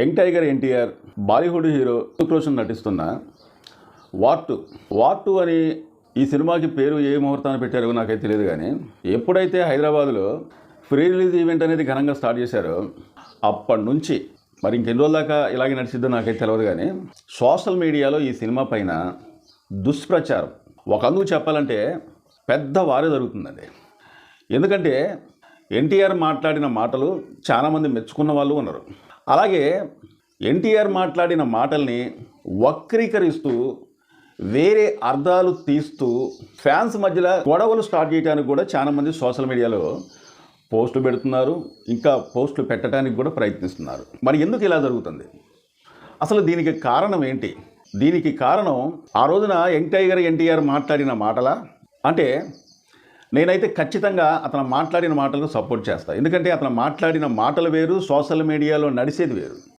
Young tiger NTR Bollywood hero Hrithik Roshan నటిస్తున్న War two. War two అని ఈ సినిమాకి పేరు ఏ ముహూర్తాన్ని పెట్టారో నాకైతే తెలియదు కానీ ఎప్పుడైతే హైదరాబాద్లో ప్రీ రిలీజ్ ఈవెంట్ అనేది ఘనంగా స్టార్ట్ చేశారో అప్పటి నుంచి మరి ఇంకెన్ని రోజుల దాకా ఇలాగే నడిచిద్దో నాకైతే తెలియదు కానీ సోషల్ మీడియాలో ఈ సినిమా పైన దుష్ప్రచారం. ఒక అందుకు చెప్పాలంటే పెద్ద వారే జరుగుతుందండి. ఎందుకంటే ఎన్టీఆర్ మాట్లాడిన మాటలు చాలామంది మెచ్చుకున్న వాళ్ళు ఉన్నారు. అలాగే ఎన్టీఆర్ మాట్లాడిన మాటల్ని వక్రీకరిస్తూ వేరే అర్థాలు తీస్తూ ఫ్యాన్స్ మధ్యలో గొడవలు స్టార్ట్ చేయడానికి కూడా చాలామంది సోషల్ మీడియాలో పోస్టులు పెడుతున్నారు ఇంకా పోస్టులు పెట్టడానికి కూడా ప్రయత్నిస్తున్నారు. మరి ఎందుకు ఇలా జరుగుతుంది? అసలు దీనికి కారణం ఏంటి? దీనికి కారణం ఆ రోజున యంగ్ టైగర్ ఎన్టీఆర్ మాట్లాడిన మాటలా? అంటే నేనైతే ఖచ్చితంగా అతను మాట్లాడిన మాటలకు సపోర్ట్ చేస్తాను ఎందుకంటే అతను మాట్లాడిన మాటలు వేరు సోషల్ మీడియాలో నడిచేది వేరు.